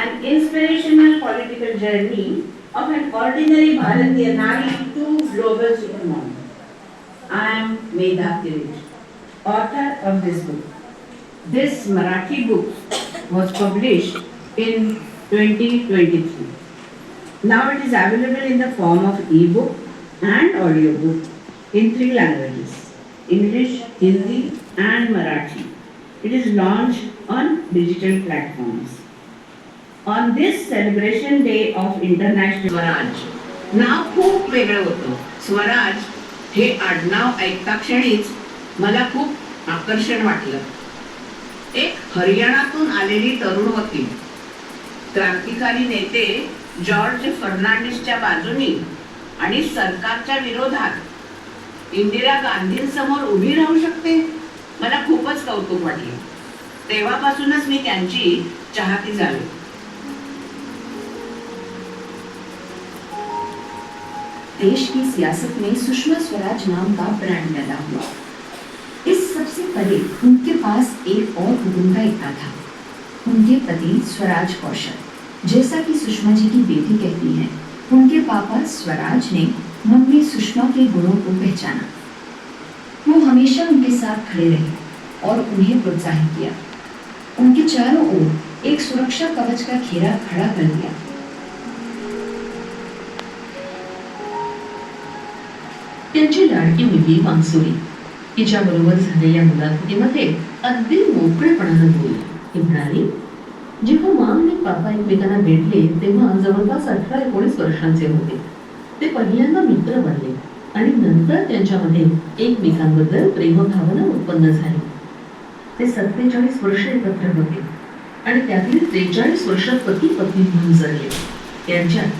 an inspirational political journey of an ordinary Bharatiya Nari to global supermom. I am Medha Kirit, author of this book. This Marathi book was published in 2023. Now it is available in the form of e-book and audiobook in three languages, English, Hindi and Marathi. It is launched on digital platforms. On this celebration day of International Swaraj, नाव खूप वेगळं होतं. स्वराज हे आडनाव ऐकता क्षणीच मला खूप आकर्षण वाटलं. एक हरियाणातून आलेली तरुण होती क्रांतिकारी नेते जॉर्ज फर्नांडिसच्या बाजूनी आणि सरकारच्या विरोधात इंदिरा गांधींसमोर उभी राहू शकते? मला खूपच कौतुक वाटले. तेव्हापासूनच मी त्यांची चाहती झाले. देश की सियासत में सुषमा स्वराज नाम का ब्रांड पैदा हुआ। इस सबसे पहले उनके पास एक और उत्तरदायित्व था। उनके पति स्वराज कौशल। जैसा कि सुषमा जी की बेटी कहती हैं, उनके पापा स्वराज ने मम्मी सुषमा के गुणों को पहचाना। वो हमेशा उनके साथ खड़े रहे और उन्हें प्रोत्साहित किया। उनके चारों ओर एक सुरक्षा कवच का घेरा खड़ा कर दिया। त्यांची लाडकी मुलगी मानसुरी. तिच्याबरोबर झालेल्या मुलाखतीमध्ये अगदी मोकळेपणानं बोलली. ती म्हणाली जेव्हा मा आणि पापा एकमेकांना भेटले तेव्हा जवळपास अठरा एकोणीस वर्षांचे होते. ते पहिल्यांदा मित्र बनले आणि नंतर त्यांच्यामध्ये एकमेकांबद्दल प्रेमभावना उत्पन्न झाली. ते सत्तेचाळीस वर्ष एकत्र होते आणि त्यातील त्रेचाळीस वर्ष पती पत्नी म्हणून जगले. त्यांच्यात